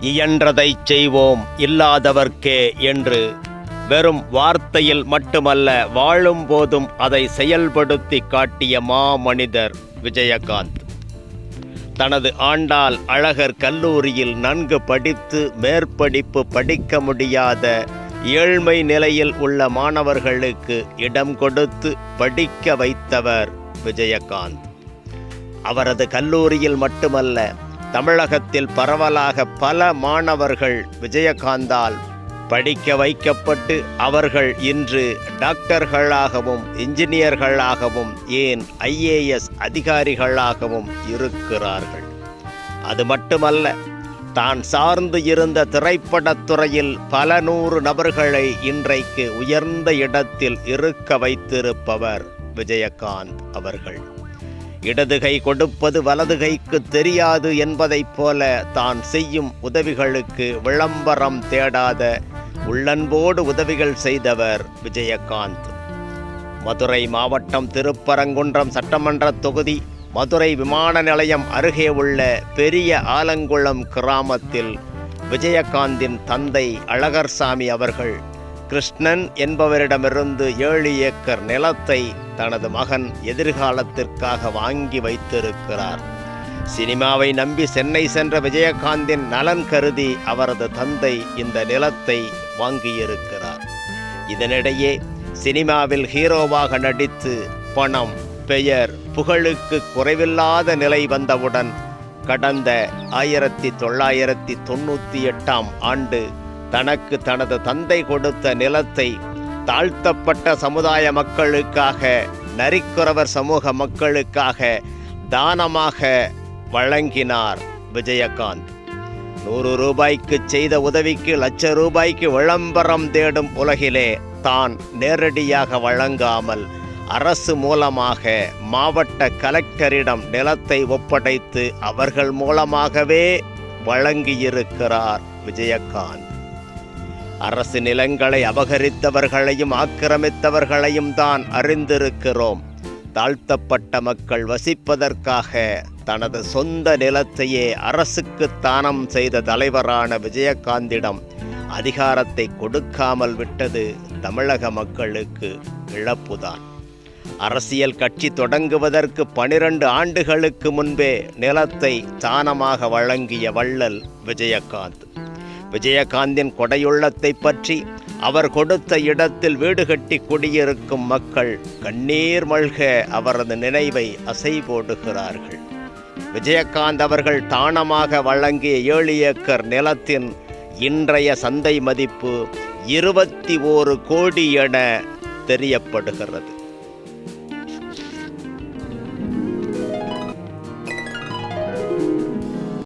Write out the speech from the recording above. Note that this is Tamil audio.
இயன்றதைச் செய்வோம் இல்லாதவர்க்கே என்று வெறும் வார்த்தையில் மட்டுமல்ல வாழும் போதும் அதை செயல்படுத்தி காட்டிய மாமனிதர் விஜயகாந்த். தனது ஆண்டாள் அழகர் கல்லூரியில் நன்கு படித்து மேற்படிப்பு படிக்க முடியாத ஏழ்மை நிலையில் உள்ள மாணவர்களுக்கு இடம் கொடுத்து படிக்க வைத்தவர் விஜயகாந்த். அவரது கல்லூரியில் மட்டுமல்ல தமிழகத்தில் பரவலாக பல மாணவர்கள் விஜயகாந்தால் படிக்க வைக்கப்பட்டு அவர்கள் இன்று டாக்டர்களாகவும் இன்ஜினியர்களாகவும் ஏன் ஐஏஎஸ் அதிகாரிகளாகவும் இருக்கிறார்கள். அது மட்டுமல்ல தான் சார்ந்து இருந்த திரைப்படத் துறையில் பல நூறு நபர்களை இன்றைக்கு உயர்ந்த இடத்தில் இருக்க வைத்திருப்பவர் விஜயகாந்த் அவர்கள். இடது கை கொடுப்பது வலது கைக்கு தெரியாது என்பதைப் போல தான் செய்யும் உதவிகளுக்கு விளம்பரம் தேடாத உள்ளன்போடு உதவிகள் செய்தவர் விஜயகாந்த். மதுரை மாவட்டம் திருப்பரங்குன்றம் சட்டமன்ற தொகுதி மதுரை விமான நிலையம் அருகே உள்ள பெரிய ஆலங்குளம் கிராமத்தில் விஜயகாந்தின் தந்தை அழகர்சாமி அவர்கள் கிருஷ்ணன் என்பவரிடமிருந்து ஏழு ஏக்கர் நிலத்தை தனது மகன் எதிர்காலத்திற்காக வாங்கி வைத்திருக்கிறார். சினிமாவை நம்பி சென்னை சென்ற விஜயகாந்தின் நலன் கருதி அவரது தந்தை இந்த நிலத்தை வாங்கியிருக்கிறார். இதனிடையே சினிமாவில் ஹீரோவாக நடித்து பணம் பெயர் புகழுக்கு குறைவில்லாத நிலை வந்தவுடன் கடந்த ஆயிரத்தி தொள்ளாயிரத்தி தொண்ணூற்றி எட்டாம் ஆண்டு தனக்கு தனது தந்தை கொடுத்த நிலத்தை தாழ்த்தப்பட்ட சமுதாய மக்களுக்காக நரிக்குறவர் சமூக மக்களுக்காக தானமாக வழங்கினார் விஜயகாந்த். நூறு ரூபாய்க்கு செய்த உதவிக்கு லட்ச ரூபாய்க்கு விளம்பரம் தேடும் உலகிலே தான் நேரடியாக வழங்காமல் அரசு மூலமாக மாவட்ட கலெக்டரிடம் நிலத்தை ஒப்படைத்து அவர்கள் மூலமாகவே வழங்கியிருக்கிறார் விஜயகாந்த். அரசு நிலங்களை அபகரித்தவர்களையும் ஆக்கிரமித்தவர்களையும் தான் அறிந்திருக்கிறோம். தாழ்த்தப்பட்ட மக்கள் வசிப்பதற்காக தனது சொந்த நிலத்தையே அரசுக்கு தானம் செய்த தலைவரான விஜயகாந்திடம் அதிகாரத்தை கொடுக்காமல் விட்டது தமிழக மக்களுக்கு இழப்புதான். அரசியல் கட்சி தொடங்குவதற்கு பனிரெண்டு ஆண்டுகளுக்கு முன்பே நிலத்தை தானமாக வழங்கிய வள்ளல் விஜயகாந்த். விஜயகாந்தின் கொடையுள்ளத்தை பற்றி அவர் கொடுத்த இடத்தில் வீடு கட்டி குடியிருக்கும் மக்கள் கண்ணீர் மல்க அவரது நினைவை அசை போடுகிறார்கள் விஜயகாந்த் அவர்கள் தானமாக வழங்கிய ஏழு ஏக்கர் நிலத்தின் இன்றைய சந்தை மதிப்பு இருபத்தி ஓரு கோடி என தெரியப்படுகிறது.